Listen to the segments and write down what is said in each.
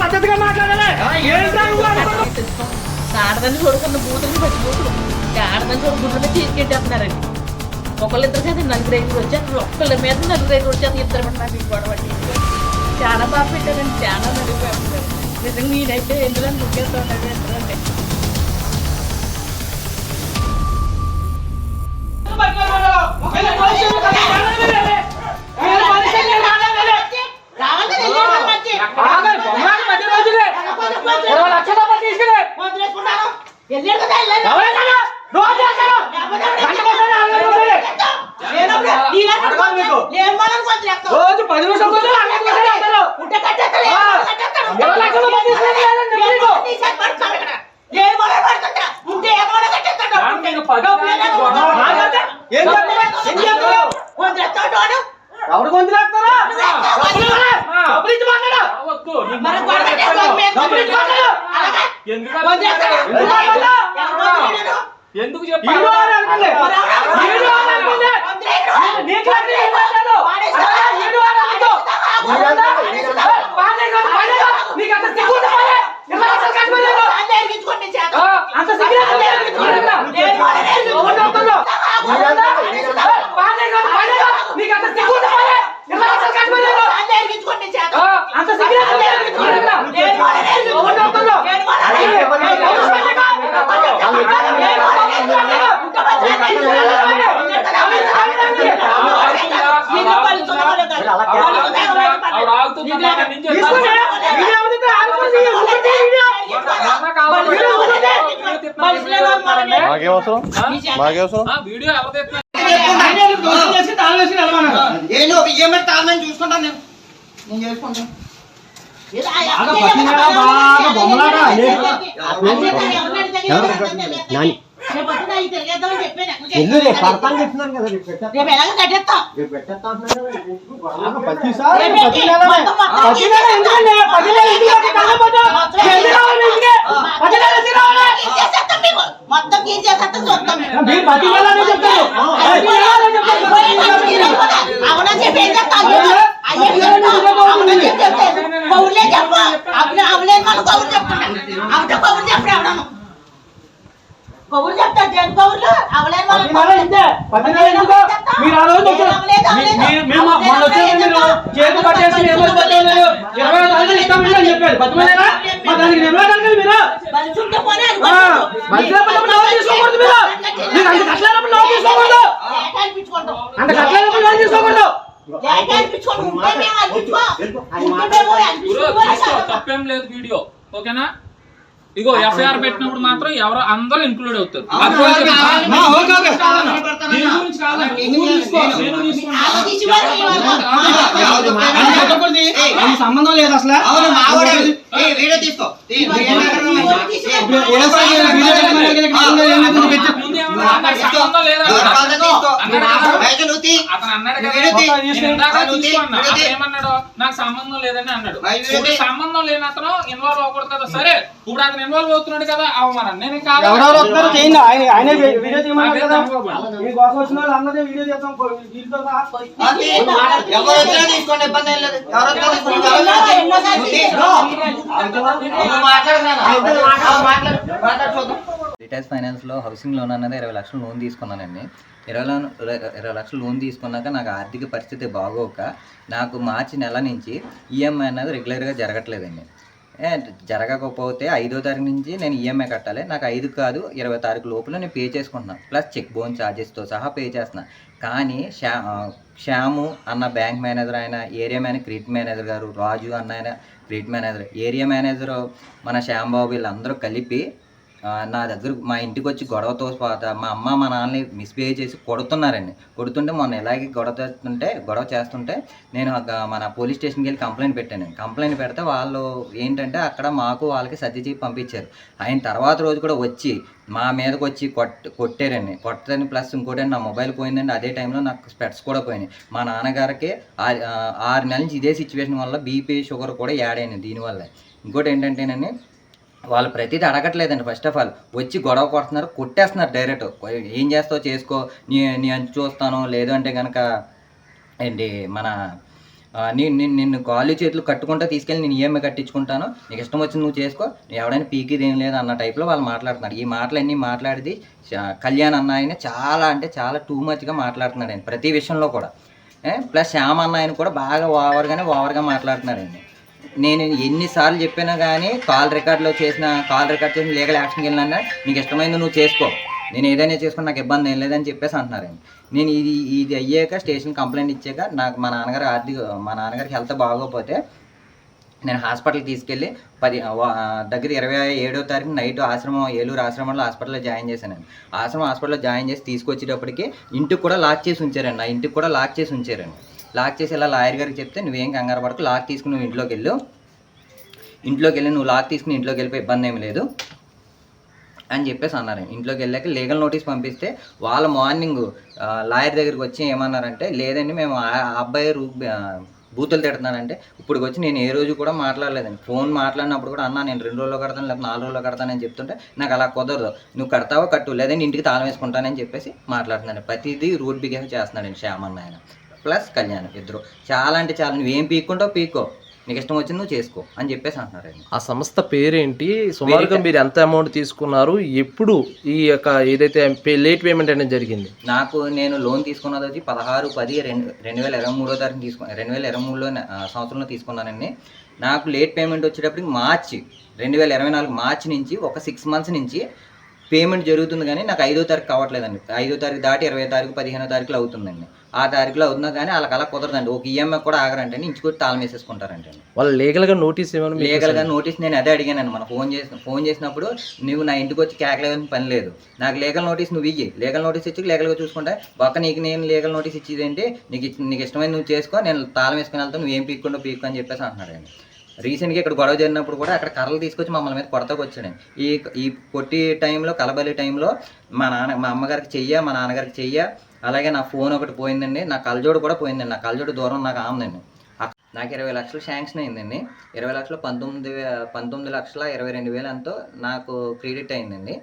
పద్ధతిగా మాట్లాడాలి ఆడదని చూడకుండా బూతులు పచ్చి బూతులు ఆడదని చూడ గుడ్లు తీసుకెట్టేస్తున్నారండి ఒకళ్ళిద్దరు కదా నలుగురు ఐదుగురు వచ్చారు ఒక్కళ్ళ మీద నలుగురు ఐదుగురు వచ్చారు ఇద్దరు పడి నాకు గొడవ చాలా బాగా పెట్టారండి చాలా నడిపారు నిజంగా నేనైతే ఎందులో ముఖ్యంగా ఉన్నది わかりました మాట్లాడు. ఎందుకు మాట్లాడు? ఎందుకు ఈడు వాడు అనుకుంది. ఈడు వాడు అనుకుంది. నీకు లక్షలు ఇచ్చి మాట్లాడు. ఈడు వాడు అనుకో. పాడే కాదు, పాడే కాదు. నీకు అంత సిగ్గు ఉంటే పాడే. ఇరవై లక్షలు ఖర్చు పెట్టలేదు. ఆ, అంత సిగ్గు లేదు, లేదు, లేదు. ఎవరు నమ్ముతున్నావు? పాడే కాదు, పాడే కాదు. నీకు అంత సిగ్గు ఉంటే పాడే. ఇరవై లక్షలు ఖర్చు పెట్టలేదు. ఆ, అంత సిగ్గు లేదు, లేదు, లేదు. ఎవరు నమ్ముతున్నావు? ఆవిడ ఆగుతుంది అన్నాక నుంచి తీసుకుని, వీడియో ఎవరితో ఆడుకోండి, ఊరికే వీడియో. మాకేం అవసరం మాకేం అవసరం ఆ, వీడియో ఎవరు తెస్తున్నారు? ఆయన ఏదో దోషం చేసి తాళం వేసి వెళ్ళమన్నారు. ఏంటి ఒక ఈఎంఐ తాళమని చూసుకుంటాను నేను నేను చేసుకుంటాను బాగా పట్టినాడా, బాగా బొమ్మలాడా? నాని ఎందుకు పడతాను చెప్తున్నాను కదా రేపు పెట్టేస్తా. రేపు ఎలాగ కట్టేస్తాం రేపు నెల ఎందుకండి? ప్రతి నెల ఇంటికి కళ్ళపోతే మొత్తం ఏం చేసేస్తాం చూస్తాం మీరు ప్రతి నెల చెప్తారు. అవునా చెప్పి ఏం చెప్తాను పౌరులే చెప్ప. అవును అవులే మనం పౌరులు చెప్తున్నా అవును పౌరులు చెప్పరు ఎవడను పౌరులు చెప్తారు జన్ పౌరులు. అవలే? మీరు ఆ రోజు పట్టేసి. ఇరవై చెప్పారు. బతిమాలేరా? మా దానికి మీరు? మీరు అంత కట్టలేనప్పుడు అంత కట్టలేనప్పుడు తీసుకోకూడదు? తప్పేం లేదు వీడియో. ఓకేనా? ఇగో ఎఫ్ఐఆర్ పెట్టినప్పుడు మాత్రం ఎవరు అందరూ ఇంక్లూడ్ అవుతారు. సంబంధం లేదు అసలు? వీడియో తీసుకో. నాకు సంబంధం లేదని అన్నాడు. సంబంధం లేని అతను ఇన్వాల్వ్ అవ్వకూడదు కదా. సరే ఇప్పుడు అతను ఇన్వాల్వ్ అవుతున్నాడు కదా అవమానం. నేను కాదు? ఎవరెవరు చేయండి. ఆయన ఆయనే వీడియో తీయమన్నారు కదా. మీకోసం వచ్చిన వాళ్ళు అందరినీ వీడియో తీ. ఎవరు వచ్చినా తీసుకోండి ఇబ్బంది ఏం లేదు ఎవరు వచ్చినా ఫైనాన్స్లో హౌసింగ్ లోన్ అనేది ఇరవై లక్షలు లోన్ తీసుకున్నానండి. ఇరవై లోన్ ఇరవై లక్షలు లోన్ తీసుకున్నాక నాకు ఆర్థిక పరిస్థితి బాగోక నాకు మార్చి నెల నుంచి ఈఎంఐ అనేది రెగ్యులర్గా జరగట్లేదండి. ఏ, జరగకపోతే ఐదో తారీఖు నుంచి నేను ఈఎంఐ కట్టాలి. నాకు ఐదు కాదు ఇరవై తారీఖు లోపల నేను పే చేసుకుంటున్నాను ప్లస్ చెక్ బోన్ ఛార్జెస్తో సహా పే చేస్తున్నాను కానీ శ్యా శ్యాము అన్న బ్యాంక్ మేనేజర్ ఆయన ఏరియా మేనేజర్ క్రెడిట్ మేనేజర్ గారు రాజు అన్న ఆయన క్రెడిట్ మేనేజర్ ఏరియా మేనేజరు మన శ్యాంబాబు వీళ్ళందరూ కలిపి నా దగ్గర మా ఇంటికి వచ్చి గొడవతో పాత మా అమ్మ మా నాన్నని మిస్బిహేవ్ చేసి కొడుతున్నారండి. కొడుతుంటే మొన్న ఇలాగే గొడవ చేస్తుంటే గొడవ చేస్తుంటే నేను మన పోలీస్ స్టేషన్కి వెళ్ళి కంప్లైంట్ పెట్టాను. కంప్లైంట్ పెడితే వాళ్ళు ఏంటంటే అక్కడ మాకు వాళ్ళకి సర్ది చేసి పంపించారు. ఆయన తర్వాత రోజు కూడా వచ్చి మా మీదకి వచ్చి కొట్ కొట్టారండి. కొట్టని ప్లస్ ఇంకోటి నా మొబైల్ పోయిందండి. అదే టైంలో నాకు స్పెట్స్ కూడా పోయినాయి. మా నాన్నగారికి ఆరు నెలల నుంచి ఇదే సిచ్యువేషన్ వల్ల బీపీ షుగర్ కూడా యాడ్ అయినాయి దీనివల్ల. ఇంకోటి ఏంటంటేనండి వాళ్ళు ప్రతిదీ అడగట్లేదండి ఫస్ట్ ఆఫ్ ఆల్ వచ్చి గొడవ కొడుతున్నారు కొట్టేస్తున్నారు డైరెక్ట్ ఏం చేస్తావు చేసుకో. నీ నీ అంచు చూస్తాను. లేదు అంటే కనుక ఏంటి మన నేను నిన్ను నిన్ను కాళ్ళు చేతులు కట్టుకుంటా తీసుకెళ్ళి నేను ఈఎంఐ కట్టించుకుంటాను. నీకు ఇష్టం వచ్చింది నువ్వు చేసుకో. నేను ఎవడైనా పీకిది ఏం లేదు అన్న టైప్లో వాళ్ళు మాట్లాడుతున్నారు. ఈ మాటలన్నీ మాట్లాడింది కళ్యాణ్ అన్న ఆయన చాలా అంటే చాలా టూ మచ్గా మాట్లాడుతున్నాడు ఆయన ప్రతి విషయంలో కూడా. ప్లస్ శ్యామ్ అన్న ఆయన కూడా బాగా ఓవర్గానే ఓవర్గా మాట్లాడుతున్నారండి నేను ఎన్నిసార్లు చెప్పినా కానీ కాల్ రికార్డులో చేసిన కాల్ రికార్డ్ చేసిన లీగల్ యాక్షన్కి వెళ్ళినా నీకు ఇష్టమైంది నువ్వు చేసుకో. నేను ఏదైనా చేసుకుని నాకు ఇబ్బంది ఏం లేదని చెప్పేసి అంటున్నారండి నేను ఇది ఇది అయ్యాక స్టేషన్ కంప్లైంట్ ఇచ్చాక నాకు మా నాన్నగారు ఆర్థిక మా నాన్నగారికి హెల్త్ బాగోకపోతే నేను హాస్పిటల్కి తీసుకెళ్ళి పది దగ్గర ఇరవై ఏడో తారీఖు నైట్ ఆశ్రమం ఏలూరు ఆశ్రమంలో హాస్పిటల్లో జాయిన్ చేశానండి ఆశ్రమం హాస్పిటల్లో జాయిన్ చేసి తీసుకొచ్చేటప్పటికి ఇంటికి కూడా లాక్ చేసి ఉంచారండి. నా ఇంటికి కూడా లాక్ చేసి ఉంచారండి. లాక్ చేసి ఇలా లాయర్ గారికి చెప్తే నువ్వేం కంగారు పడకు లాక్ తీసుకుని నువ్వు ఇంట్లోకి వెళ్ళు. ఇంట్లోకి వెళ్ళి నువ్వు లాక్ తీసుకుని ఇంట్లోకి వెళ్ళిపోయి ఇబ్బంది ఏమి లేదు అని చెప్పేసి అన్నారు. ఇంట్లోకి వెళ్ళాక లీగల్ నోటీస్ పంపిస్తే వాళ్ళ మార్నింగ్ లాయర్ దగ్గరికి వచ్చి ఏమన్నారంటే లేదండి మేము ఆ అబ్బాయి రూ బూతులు తిడుతున్నానంటే ఇప్పుడు వచ్చి నేను ఏ రోజు కూడా మాట్లాడలేదండి. ఫోన్ మాట్లాడినప్పుడు కూడా అన్నా నేను రెండు రోజుల్లో కడతాను లేకపోతే నాలుగు రోజుల్లో కడతానని చెప్తుంటే నాకు అలా కుదరదు. నువ్వు కడతావో కట్టు లేదంటే ఇంటికి తాళం వేసుకుంటానని చెప్పేసి మాట్లాడుతున్నాను ప్రతిదీ రూట్ బిహేవ్ చేస్తున్నాడండి శ్యామన్న ఆయన. ప్లస్ కళ్యాణ్. ఇద్దరు. చాలా అంటే చాలా నువ్వేం పీక్కుంటావు పీక్కో. నీకు ఇష్టం వచ్చింది నువ్వు చేసుకో అని చెప్పేసి అంటున్నారండి ఆ సంస్థ పేరేంటి? సుమారుగా మీరు ఎంత అమౌంట్ తీసుకున్నారు? ఎప్పుడు ఈ యొక్క ఏదైతే లేట్ పేమెంట్ అనేది జరిగింది? నాకు నేను లోన్ తీసుకున్నది వచ్చి పదహారు పది రెండు రెండు వేల ఇరవై మూడో తారీఖు తీసుకున్నాను రెండు వేల ఇరవై మూడులో సంవత్సరంలో తీసుకున్నానండి. నాకు లేట్ పేమెంట్ వచ్చేటప్పటికి మార్చి రెండు వేల ఇరవై నాలుగు మార్చి నుంచి ఒక సిక్స్ మంత్స్ నుంచి పేమెంట్ జరుగుతుంది కానీ నాకు ఐదో తారీఖు కావట్లేదండి. ఐదో తారీఖు దాటి ఇరవై తారీఖు పదిహేనో తారీఖులో అవుతుందండి. ఆ తారీఖులో అవుతున్నా కానీ వాళ్ళకి అలా కుదరదండి. ఒక ఈఎంఐ కూడా ఆగరంటే ఇంచుకొచ్చి తాళం వేసేసుకుంటారంటే వాళ్ళు లీగల్గా నోటీస్ ఏమైనా మీకు లీగల్గా నోటీస్ నేను అదే అడిగాను మన ఫోన్ చేసిన ఫోన్ చేసినప్పుడు నువ్వు నా ఇంటికి వచ్చి కేకలేదని పని లేదు. నాకు లీగల్ నోటీస్ నువ్వు ఇయ్యి. లీగల్ నోటీస్ ఇచ్చి లీగల్గా చూసుకుంటే. ఒక్క నీకు నేను లీగల్ నోటీస్ ఇచ్చేది ఏంటి నీకు నీకు ఇష్టమైన నువ్వు చేసుకో. నేను తాళం వేసుకుని వెళ్తాను నువ్వు ఏం పీక్కుండా పీక్కు అని చెప్పేసి అంటున్నాడు ఆయన రీసెంట్గా ఇక్కడ గొడవ జరిగినప్పుడు కూడా అక్కడ కర్రలు తీసుకొచ్చి మమ్మల్ని మీద కొడతాకు వచ్చాడు ఈ ఈ పొట్టి టైంలో కలబలి టైంలో మా నాన్న మా అమ్మగారికి చెయ్య మా నాన్నగారికి చెయ్య. అలాగే నా ఫోన్ ఒకటి పోయిందండి నా కలజోడు కూడా పోయిందండి నా కలజోడు దూరం నాకు ఆమెదండి నాకు ఇరవై లక్షలు శాంక్షన్ అయిందండి. ఇరవై లక్షలు పంతొమ్మిది పంతొమ్మిది లక్షల ఇరవై రెండు వేలు ఎంతో నాకు క్రెడిట్ అయిందండి.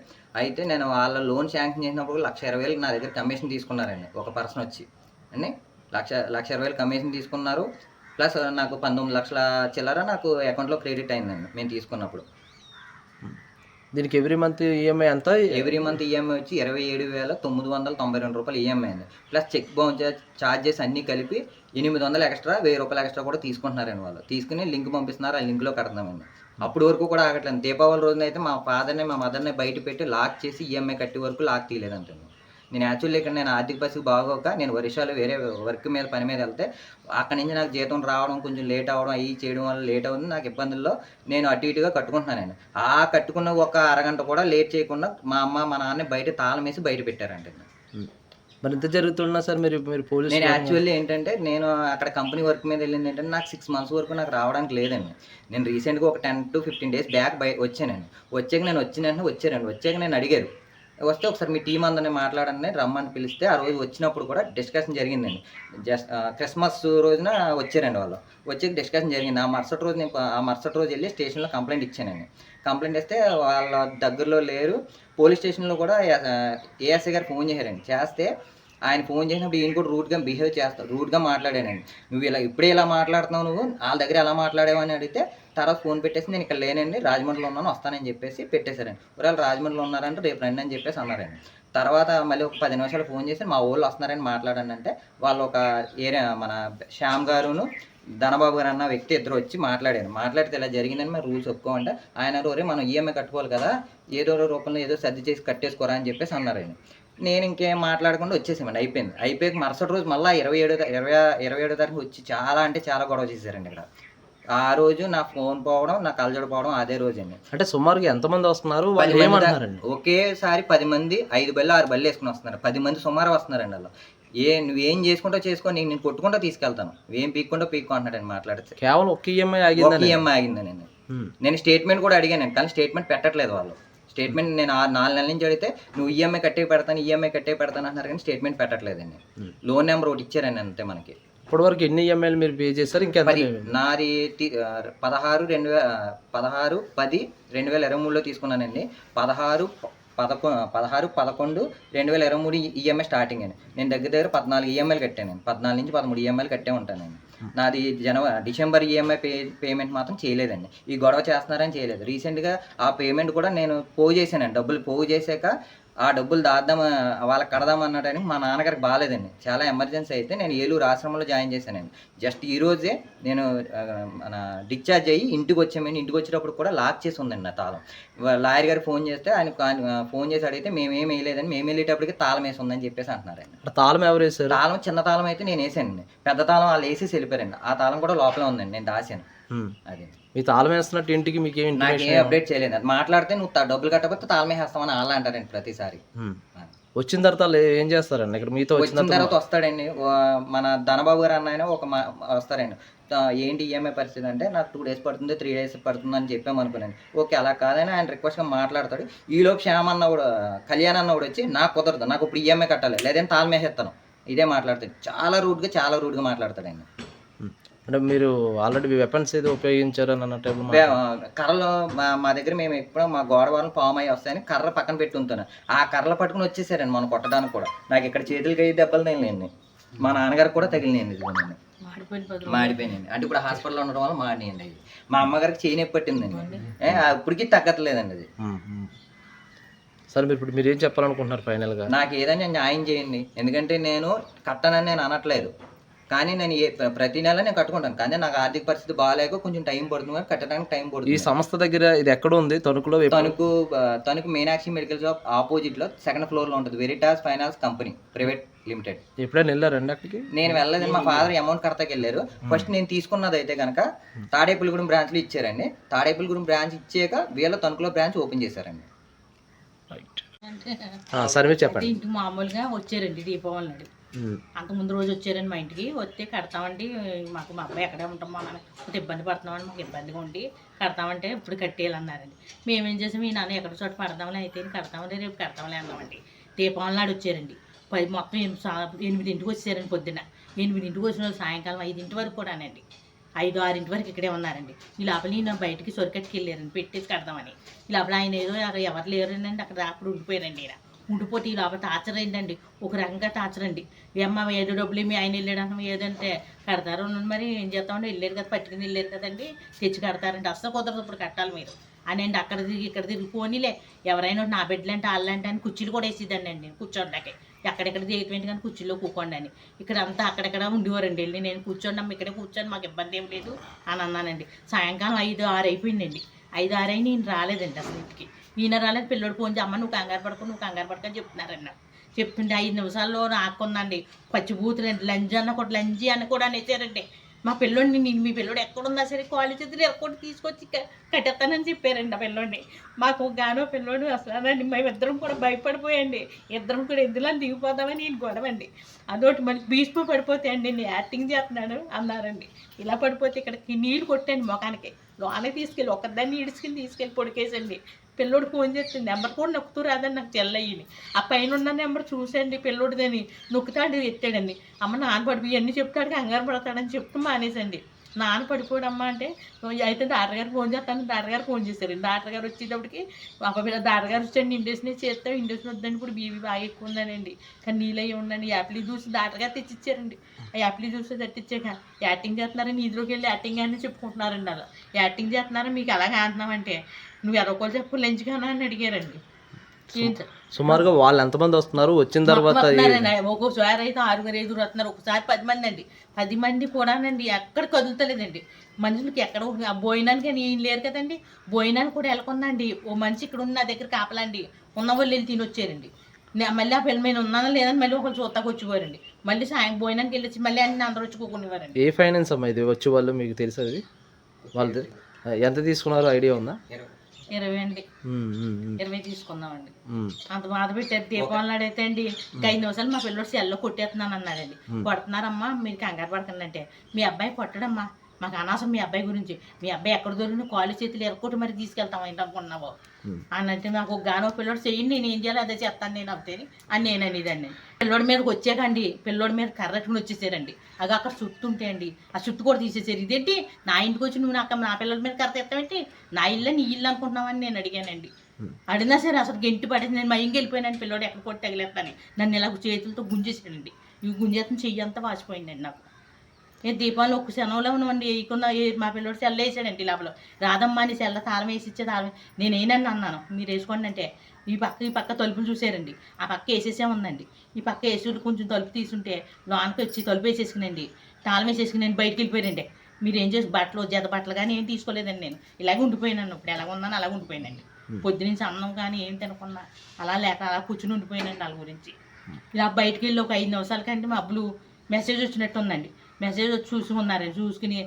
అయితే నేను వాళ్ళ లోన్ శాంక్షన్ చేసినప్పుడు లక్ష ఇరవై వేలు నా దగ్గర కమిషన్ తీసుకున్నారండి ఒక పర్సన్ వచ్చి. అండి? లక్ష లక్ష ఇరవై వేలు కమిషన్ తీసుకున్నారు. ప్లస్ నాకు పంతొమ్మిది లక్షల చిల్లర నాకు అకౌంట్లో క్రెడిట్ అయిందండి మేము తీసుకున్నప్పుడు. దీనికి ఎవ్రీ మంత్ ఈఎంఐ ఎంత? ఎవ్రీ మంత్ ఈఎంఐ వచ్చి ఇరవై ఏడు వేల తొమ్మిది వందల తొంభై రెండు రూపాయలు ఈఎంఐ అండి. ప్లస్ చెక్ బౌన్స్ ఛార్జెస్ అన్నీ కలిపి ఎనిమిది వందలు ఎక్స్ట్రా వెయ్యి రూపాయలు ఎక్స్ట్రా కూడా తీసుకుంటున్నారండి వాళ్ళు. తీసుకుని లింక్ పంపిస్తున్నారు ఆ లింక్లో కడతామండి అప్పటి వరకు కూడా ఆగట్లేదు. దీపావళి రోజున అయితే మా ఫాదర్ని మా మదర్ని బయట పెట్టి లాక్ చేసి ఈఎంఐ కట్టే వరకు లాక్ తీయలేదంటే నేను యాక్చువల్లీ ఇక్కడ నేను ఆర్థిక పరిస్థితి బాగోక నేను వర్షాలు వేరే వర్క్ మీద పని మీద వెళ్తే అక్కడి నుంచి నాకు జీతం రావడం కొంచెం లేట్ అవ్వడం అవి చేయడం వల్ల లేట్ అవుతుంది. నాకు ఇబ్బందుల్లో నేను అటు ఇటుగా కట్టుకుంటున్నాను నేను. ఆ కట్టుకున్న ఒక అరగంట కూడా లేట్ చేయకుండా మా అమ్మ మా నాన్న బయట తాళం వేసి బయట పెట్టారంట మరి ఎంత జరుగుతున్నా సార్ మీరు మీరు పోలీస్ నేను యాక్చువల్లీ ఏంటంటే నేను అక్కడ కంపెనీ వర్క్ మీద వెళ్ళింది ఏంటంటే నాకు సిక్స్ మంత్స్ వరకు నాకు రావడానికి లేదండి. నేను రీసెంట్గా ఒక ten to fifteen days back బయ వచ్చానండి. వచ్చాక నేను వచ్చిన వెంటనే వచ్చారండి. వచ్చాక నేను అడిగారు వస్తే ఒకసారి మీ టీం అందరిని మాట్లాడండి రమ్మని పిలిస్తే ఆ రోజు వచ్చినప్పుడు కూడా డిస్కషన్ జరిగిందండి. జస్ట్ క్రిస్మస్ రోజున వచ్చారండి వాళ్ళు. వచ్చి డిస్కషన్ జరిగింది. ఆ మరుసటి రోజు నేను ఆ మరుసటి రోజు వెళ్ళి స్టేషన్లో కంప్లైంట్ ఇచ్చానండి. కంప్లైంట్ ఇస్తే వాళ్ళ దగ్గరలో లేరు. పోలీస్ స్టేషన్లో కూడా ఏఎస్ఐ గారు ఫోన్ చేశారండి. చేస్తే ఆయన ఫోన్ చేసినప్పుడు ఈయన కూడా రూట్గా బిహేవ్ చేస్తాడు రూట్గా మాట్లాడానండి నువ్వు ఇలా ఇప్పుడే ఇలా మాట్లాడుతున్నావు నువ్వు? వాళ్ళ దగ్గర ఎలా మాట్లాడావు? అని అడిగితే తర్వాత ఫోన్ పెట్టేసి నేను ఇక్కడ లేనండి రాజమండ్రిలో ఉన్నాను వస్తానని చెప్పేసి పెట్టేశారండి. ఒకవేళ రాజమండ్రిలో ఉన్నారంటే రేపు రండి అని చెప్పేసి అన్నారండి. తర్వాత మళ్ళీ ఒక పది నిమిషాలు ఫోన్ చేసి మా ఊళ్ళో వస్తున్నారని మాట్లాడండి అంటే వాళ్ళు ఒక ఏరియా మన శ్యామ్ గారును ధనబాబు గారు అన్న వ్యక్తి ఇద్దరు వచ్చి మాట్లాడారు. మాట్లాడితే ఇలా జరిగిందని మేము రూల్స్ ఒప్పుకోమంటే ఆయన ఒరే మనం ఈఎంఐ కట్టుకోవాలి కదా ఏదో రూపంలో ఏదో సర్ది చేసి కట్టేసుకోరా అని చెప్పేసి అన్నారండి. నేను ఇంకేం మాట్లాడకుండా వచ్చేసామండి అయిపోయింది. అయిపోయి మరుసటి రోజు మళ్ళీ ఇరవై ఏడో ఇరవై ఇరవై ఏడో తారీఖు వచ్చి చాలా అంటే చాలా గొడవ చేశారండి ఇక్కడ. ఆ రోజు నా ఫోన్ పోవడం నా కలజడ పోవడం అదే రోజు అండి అంటే సుమారుగా ఎంతమంది వస్తున్నారు? వాళ్ళు ఏమంటున్నారండి? ఒకేసారి పది మంది ఐదు బళ్ళు ఆరు బళ్ళు వేసుకుని వస్తున్నారు. పది మంది సుమారు వస్తున్నారండి వాళ్ళు. ఏ నువ్వేం చేసుకుంటో చేసుకో నేను నేను కొట్టుకుంటూ తీసుకెళ్తాను. ఏం పీక్కుంటో పీక్కో అంటున్నాడు మాట్లాడితే. కేవలం ఒక్క ఈఎంఐ ఒక ఆగిందని ఈఎంఐ ఆగిందని. నేను? స్టేట్మెంట్ కూడా అడిగాను కానీ స్టేట్మెంట్ పెట్టట్లేదు వాళ్ళు. స్టేట్మెంట్ నేను ఆ నాలుగు నెలల నుంచి అడిగితే నువ్వు ఈఎంఐ కట్టే పెడతాను ఈఎంఐ కట్టే పెడతాను అంటున్నారు కానీ స్టేట్మెంట్ పెట్టట్లేదండి. లోన్ నెంబర్ ఒకటి ఇచ్చారండి అంతే మనకి. ఇప్పటివరకు ఎన్ని ఈఎంఐలు మీరు పే చేశారు? ఇంకెంత పది. నాది పదహారు రెండు పదహారు పది రెండు వేల ఇరవై మూడులో తీసుకున్నానండి. పదహారు పదకొ పదహారు పదకొండు రెండు వేల ఇరవై మూడు ఈఎంఐ స్టార్టింగ్ అండి. నేను దగ్గర దగ్గర పద్నాలుగు ఈఎంఐలు కట్టాను పద్నాలుగు నుంచి పదమూడు ఈఎంఐలు కట్టే ఉంటానండి. నాది జనవరి డిసెంబర్ ఈఎంఐ పే పేమెంట్ మాత్రం చేయలేదండి. ఈ గొడవ చేస్తున్నారని చేయలేదు. రీసెంట్గా ఆ పేమెంట్ కూడా నేను పోగు చేశానండి. డబ్బులు పోగు చేశాక ఆ డబ్బులు దాద్దాం వాళ్ళకి కడదాం అన్నడానికి మా నాన్నగారికి బాగాలేదండి చాలా ఎమర్జెన్సీ అయితే నేను ఏలూరు ఆశ్రమంలో జాయిన్ చేశానండి. జస్ట్ ఈ రోజే నేను మన డిశ్చార్జ్ అయ్యి ఇంటికి వచ్చామండి. ఇంటికి వచ్చేటప్పుడు కూడా లాక్ చేసి ఉందండి నా తాళం. లాయర్ గారు ఫోన్ చేస్తే ఆయన ఫోన్ చేసి అడిగితే మేమేం వేయలేదని మేము వెళ్ళేటప్పటికి తాళం వేసి ఉందని చెప్పేసి అంటున్నారండి. అంటే తాళం ఎవరు వేశారు? తాళం చిన్న తాళం అయితే నేను వేసానండి. పెద్ద తాళం వాళ్ళు వేసేసి వెళ్ళిపోయారండి. ఆ తాళం కూడా లోపలే ఉందండి. నేను దాచాను ఉమ్. అది. మీ తాళం వేస్తున్నట్టు ఇంటికి మీకు ఏం నాకు ఇంటిమేషన్ ఏ అప్డేట్ చేయలేదు. అది మాట్లాడితే నువ్వు తా- డబ్బులు కట్టకపోతే తాళం వేసేస్తామని వాళ్ళు అంటారండి ప్రతిసారి. వచ్చిన తర్వాత ఏం చేస్తారండి? ఇక్కడ మీతో వచ్చిన వచ్చిన తర్వాత వస్తాడండి. వా- మన ధనబాబు గారు అన్న ఆయన ఒక మా- వస్తారండి. ఏంటి ఈఎంఐ పరిస్థితి అంటే నాకు టూ డేస్ పడుతుంది త్రీ డేస్ పడుతుంది అని చెప్పాము అనుకున్నాను. ఓకే అలా కాదని ఆయన రిక్వెస్ట్గా మాట్లాడతాడు. ఈలోపు శ్యామ్ అన్న కూడా కళ్యాణ్ అన్న కూడా వచ్చి నాకు కుదరదు. నాకు ఇప్పుడు ఈఎంఐ కట్టాలి. లేదంటే తాళం వేసేస్తాను. ఇదే మాట్లాడతాడు. చాలా రూడ్గా చాలా రూడ్గా మాట్లాడతాడండి. అంటే మీరు ఆల్రెడీ వెపన్స్ ఏదో ఉపయోగించారని అన్నట్టు ఏమన్నా వే- కర్రలు మా మా దగ్గర మేము ఎప్పుడో మా గోడ వాళ్ళు పాము అయ్యి వస్తాయని కర్ర పక్కన పెట్టి ఉంటాను ఆ కర్రలు పట్టుకుని వచ్చేసారండి మనం కొట్టడానికి కూడా. నాకు ఇక్కడ చేతులకి అయితే దెబ్బలు తగిలినాయండి. మా నాన్నగారు కూడా తగిలినాయండి ఇదిగోనండి పది మాడిపోయినాయండి. అంటే ఇప్పుడు హాస్పిటల్లో ఉండడం వల్ల మాడినాయండి అవి. మా అమ్మగారికి చేయి నొప్పి పట్టిందండి. ఏ, ఇప్పటికీ తగ్గట్లేదండి అది. సరే మీరు ఇప్పుడు మీరు ఏం చెప్పాలనుకుంటున్నారు ఫైనల్గా నాకు ఏదైనా న్యాయం చేయండి. ఎందుకంటే నేను కట్టనని నేను అనట్లేదు. కానీ నేను ఏ ప్రతి నెల నేను కట్టుకుంటాను. కానీ నాకు ఆర్థిక పరిస్థితి బాగాలేక కొంచెం టైం పడుతుంది కానీ కట్టడానికి టైం ఈ పడుతుంది సంస్థ దగ్గర ఇది ఎక్కడ ఉంది? తణుకులో తణుకు తణుకు మీనాక్షి మెడికల్ షాప్ ఆపోజిట్లో సెకండ్ ఫ్లోర్లో ఉంటుంది. Veritas finance company private limited. ఎప్పుడైనా వెళ్ళారండి అక్కడికి? నేను వెళ్ళలేదని మా ఫాదర్ అమౌంట్ కడతాకి వెళ్ళారు. ఫస్ట్ నేను తీసుకున్నది అయితే కనుక తాడేపల్లిగూడెం బ్రాంచ్లో ఇచ్చారండి. తాడేపల్లిగూడెం బ్రాంచ్ ఇచ్చాక వీళ్ళ తణుకులో బ్రాంచ్ ఓపెన్ చేశారండి. ఆ, సరే చెప్పండి. మామూలుగా వచ్చారండి దీపావళి నాడు. అంత ముందు రోజు వచ్చారండి మా ఇంటికి. వస్తే కడతామండి. మాకు మా అబ్బాయి ఎక్కడే ఉంటామో కొంత ఇబ్బంది పడుతున్నామని మాకు ఇబ్బందిగా ఉండి కడతామంటే ఇప్పుడు కట్టేయాలన్నారండి. మేమేం చేసాం మీ నాన్న ఎక్కడ చోట పడదాంలే అయితే కడతామని రేపు కడతాంలే అన్నామండి. దీపావళి నాడు వచ్చారండి. పది మొత్తం ఎనిమిది సా- ఎనిమిదింటికి వచ్చారండి పొద్దున్న. ఎనిమిదింటికి వచ్చిన సాయంకాలం ఐదింటి వరకు కూడానండి. ఐదు ఆరింటి వరకు ఇక్కడే ఉన్నారండి. ఈ లోపల ఈయన బయటికి సొరికట్టుకి వెళ్ళారండి పెట్టేసి కడదామని. ఈ లోపల ఆయన ఏదో అక్కడ ఎవరు లేరండి అక్కడ అప్పుడు ఉండిపోయారండి ఈయన. ఉండిపోతే ఈ లోపల ఒక రకంగా తాచరండి ఏమ్మ ఏదో డబ్బులు మీ ఆయన వెళ్ళాడు ఏదంటే కడతారు మరి ఏం చేస్తామండి? వెళ్ళారు కదా పట్టుకుని వెళ్ళారు కదండి. తెచ్చి కడతారండి. అస్సలు కుదరదు ఇప్పుడు కట్టాలి మీరు. అనండి అక్కడ తిరిగి ఇక్కడ తిరిగి పోనీలే. ఎవరైనా నా బిడ్డలంటే వాళ్ళంటే అని కుర్చీలు కూడా వేసేదాన్ని అండి కూర్చోడానికి ఎక్కడెక్కడ చేయటమేంటి కానీ కుర్చీలో కూకోండి అని. ఇక్కడ అంతా అక్కడెక్కడ ఉండేవారండి. వెళ్ళి నేను కూర్చోండి ఇక్కడే కూర్చోండి మాకు ఇబ్బంది ఏం లేదు అని అన్నానండి. సాయంకాలం ఐదు ఆరు అయిపోయిందండి. ఐదు ఆరు అయి నేను రాలేదండి అసలు ఇంటికి. ఈయన రాలేదు పిల్లోడు ఫోన్ చేసి అమ్మ నువ్వు కంగారు పడుకో నువ్వు కంగారు పడుకో చెప్తున్నారండి చెప్తుంటే ఐదు నిమిషాల్లో రాకుందండి పచ్చి లంజ్ లంజి అన్న కూడా లంజి అని కూడా అనేసారండి. మా పిల్లోడిని నేను మీ పిల్లోడు ఎక్కడున్నా సరే కాలేజ్ చేతులు ఎక్కడి తీసుకొచ్చి క- కట్టేస్తానని చెప్పారండి ఆ పిల్లోడిని. మాకు గానో పిల్లోడు అసలు మేము ఇద్దరం కూడా భయపడిపోయండి. ఇద్దరం కూడా ఎందులో దిగిపోదామని నేను గొడవండి అదొకటి మళ్ళీ భీష్మ పడిపోతే అండి నేను యాక్టింగ్ చేస్తున్నాడు అన్నారండి. ఇలా పడిపోతే ఇక్కడికి నీళ్ళు కొట్టండి ముఖానికి. లోనకి తీసుకెళ్ళి ఒకదాన్ని ఇడుచుకుని తీసుకెళ్ళి పొడికేసండి. పిల్లోడు ఫోన్ చేస్తుంది నెంబర్ కూడా నొక్కుతూ రాదని నాకు తెల్లయ్యింది ఆ పైన ఉన్న నెంబర్ చూసేయండి పిల్లోడిదని. నొక్కుతాడు ఎత్తాడండి. అమ్మ నాన్న పడిపోయి ఇవన్నీ చెప్తాడు కంగారు పడతాడని చెప్తూ మానేసండి. నాన్న పడిపోడమ్మా అంటే అయితే దారగారు ఫోన్ చేస్తాను డాక్టర్ గారు ఫోన్ చేశారు. డాక్టర్ గారు వచ్చేటప్పటికి ఒకవేళ డాక్టర్ గారు వచ్చాడు ఇండస్ట్రీ చేస్తాం ఇండస్ట్రీ వద్దండి ఇప్పుడు బీబీ బాగా ఎక్కువ ఉందనండి. కానీ నీళ్ళు అయ్యి ఉండండి యాపిల్ జ్యూస్ డాక్టర్ గారు తెచ్చిచ్చారండి. ఆ యాపిల్ జ్యూస్ తెచ్చిచ్చాక యాక్టింగ్ చేస్తున్నారని ఇదిలోకి వెళ్ళి యాక్టింగ్ అని చెప్పుకుంటున్నారండి అలా యాక్టింగ్ చేస్తున్నారని మీకు అలాగే అంటున్నామంటే నువ్వు ఎదొకరు చెప్పు లంచ్ కానా అని అడిగారండి. సుమారుగా వాళ్ళు ఎంతమంది వస్తున్నారు? వచ్చిన తర్వాత. ఒక్కోసారి అయితే ఆరుగురు ఐదుగురు వస్తున్నారు. ఒకసారి పది మంది అండి. పది మంది కూడానండి. ఎక్కడ కదులుతలేదండి. మనుషులకి ఎక్కడ భోజనానికి అని ఏం లేరు కదండి. భోజనానికి కూడా వెళ్ళకుందండి ఓ మనిషి ఇక్కడ ఉన్న నా దగ్గర కాపలండి. ఉన్న వాళ్ళు వెళ్ళి తినొచ్చారండి. నే- మళ్ళీ ఆ పిల్లల మీద ఉన్నానా లేదని మళ్ళీ ఒకళ్ళు చూస్తాకు వచ్చేవారండి. మళ్ళీ సాయం భోజనానికి వెళ్ళొచ్చి మళ్ళీ అన్ని అందరూ వచ్చి కూకునేవారండి ఏ ఫైనాన్స్ అమ్మా ఇది? వచ్చే వాళ్ళు మీకు తెలుసు అది? వాళ్ళది? ఎంత తీసుకున్నారో? ఐడియా ఉందా? ఇరవై అండి. ఇరవై తీసుకుందామండి. అంత బాధ పెట్టారు దీపావళి నాడైతే అండి. ఐదు నిమిషాలు మా పిల్లడు సెల్లో కొట్టేస్తున్నాను అన్నాడండి కొడుతున్నారమ్మా మీరు కంగారు పడకండి అంటే. మీ అబ్బాయి కొట్టడమ్మా. మాకు అనవసరం మీ అబ్బాయి గురించి. మీ అబ్బాయి ఎక్కడ దొరికిన కాలు చేతులు ఎరకొట్టి మరి తీసుకెళ్తాం ఏంటి అనుకున్నావు అని అంటే నాకు ఒక గానో పిల్లడు చెయ్యండి నేను ఏం చేయాలి అదే చేస్తాను నేను అబ్బాయి అని. నేను అనేదండి పిల్లోడి మీదకి వచ్చాకండి. పిల్లోడి మీద కర్రట్టుకుని వచ్చేసారండి. అది అక్కడ చుట్టూ ఉంటాయండి ఆ చుట్టూ కూడా తీసేసారు. ఇదేంటి? నా ఇంటికి వచ్చి నువ్వు నాకు నా పిల్లల మీద కర్ర తెస్తావేంటి నా ఇల్లు నీ ఇల్లు అనుకుంటున్నావని నేను అడిగానండి. అడిగినా సరే అసలు గెంటి పడేసి నేను మయంగా వెళ్ళిపోయాను పిల్లోడు ఎక్కడ కొట్టి తగిలేస్తాను నన్ను ఇలా చేతులతో గుంజేసాడండి. ఈ గుంజేతను చెయ్యి అంతా వాచిపోయిందండి నాకు. ఏ దీపాలు ఒక్క శనంలో ఉన్నామండి వేయకుండా ఏ- మా పిల్లోడు సెల్ల వేసాడండి లోపల. రాదమ్మా అని సెల్ల తాళం వేసి ఇచ్చే తాళం. నేను ఏనని అన్నాను. మీరు వేసుకోండి అంటే. ఈ పక్క ఈ పక్క తలుపులు చూసారండి ఆ పక్క వేసేసే ఉందండి. ఈ పక్క వేసి కొంచెం తలుపు తీసుంటే లోనకి వచ్చి తలుపు వేసేసుకునండి. తాళం వేసేసుకుని నేను బయటికి వెళ్ళిపోయానండి. మీరు ఏం చేసి బట్టలు జత బట్టలు కానీ ఏం తీసుకోలేదండి నేను. ఇలాగే ఉండిపోయినాను ఇప్పుడు ఎలాగ ఉన్నాను అలాగ ఉండిపోయానండి. పొద్దునుంచి అన్నం కానీ ఏం తినకుండా అలా లేక అలా కూర్చుని ఉండిపోయానండి వాళ్ళ గురించి. ఇలా బయటికి వెళ్ళి ఒక ఐదు నిమిషాల కంటే మా అబ్బులు మెసేజ్ వచ్చినట్టు ఉందండి. మెసేజ్ వచ్చి చూసుకున్నారండి చూసుకుని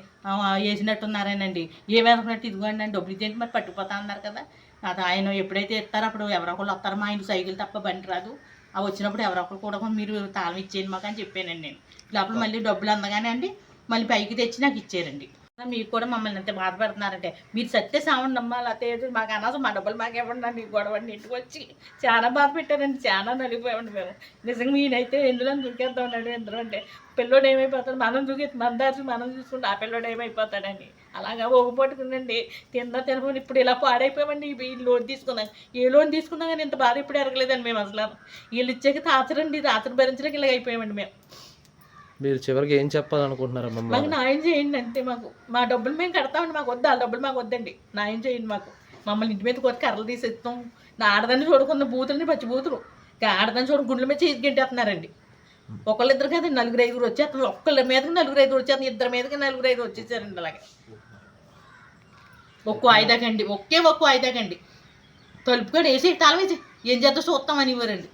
వేసినట్టున్నారేనండి. ఏమనుకున్నట్టు ఇదిగోండి అని డబ్బులు ఇచ్చేంటి మరి పట్టుకుపోతా అన్నారు కదా. అది ఆయన ఎప్పుడైతే ఇస్తారో అప్పుడు ఎవరో ఒకళ్ళు వస్తారో మా ఇంటి సైకిల్ తప్ప బండి రాదు. ఆ వచ్చినప్పుడు ఎవరో ఒకరు కూడా మీరు తాళం ఇచ్చేయండి మాకు అని చెప్పానండి నేను. లోపల మళ్ళీ డబ్బులు అందగానే అండి మళ్ళీ పైకి తెచ్చి నాకు ఇచ్చారండి. మీకు కూడా మమ్మల్ని అంతే బాధపడుతున్నారంటే. మీరు సత్య సావండి అమ్మా లేకపోతే మాకు అనవసరం మా డబ్బులు మాకు ఇవ్వండి అని గొడవ ఇంటికి వచ్చి చాలా బాధ పెట్టారండి చాలా నలిగిపోయామండి మేము. నిజంగా నేనైతే ఎందులో దూకేద్దాం ఉన్నాడు ఎందులో అంటే పిల్లోడు ఏమైపోతాడు? మనం దూకి మన దారి మనం చూసుకుంటే ఆ పిల్లోడు ఏమైపోతాడని. అలాగా ఓపు తిన్న తిందా ఇప్పుడు ఇలా పాడైపోయామండి ఈ లోన్ తీసుకున్నాం. ఏ లోన్ తీసుకున్నా కానీ ఇంత బాధ ఇప్పుడు ఎరగలేదండి మేము అసలు. వీళ్ళు ఇచ్చాక తాతరండి తాచరు భరించడానికి ఇలా అయిపోయామండి మేము. మీరు చివరికి ఏం చెప్పాలనుకుంటున్నారమ్మా మాకు న్యాయం చేయండి అంటే మాకు. మా డబ్బులు మేము కడతామండి మాకు వద్దు ఆ డబ్బులు మాకు వద్దండి. న్యాయం చేయండి మాకు. మమ్మల్ని ఇంటి మీద కొరకు కర్రలు తీసేస్తాం. నా ఆడదాన్ని చూడకుండా బూతులని పచ్చి బూతులు ఆడదాన్ని చూడ గుండెల మీద చేసి గెంటేస్తున్నారండి. ఒకళ్ళిద్దరు కదండి నలుగురు ఐదుగురు వచ్చేస్తారు ఒక్కళ్ళ మీదకి నలుగురు ఐదుగురు వచ్చేస్తారు ఇద్దరు మీదకి నలుగురు ఐదు వచ్చేసారండి అలాగే. ఒక్కో ఐదాకండి ఒకే ఒక్కో ఐదాకండి తలుపు కూడా వేసి తాళం వేసి ఏం చేద్దాం చూస్తామని ఇవ్వరండి.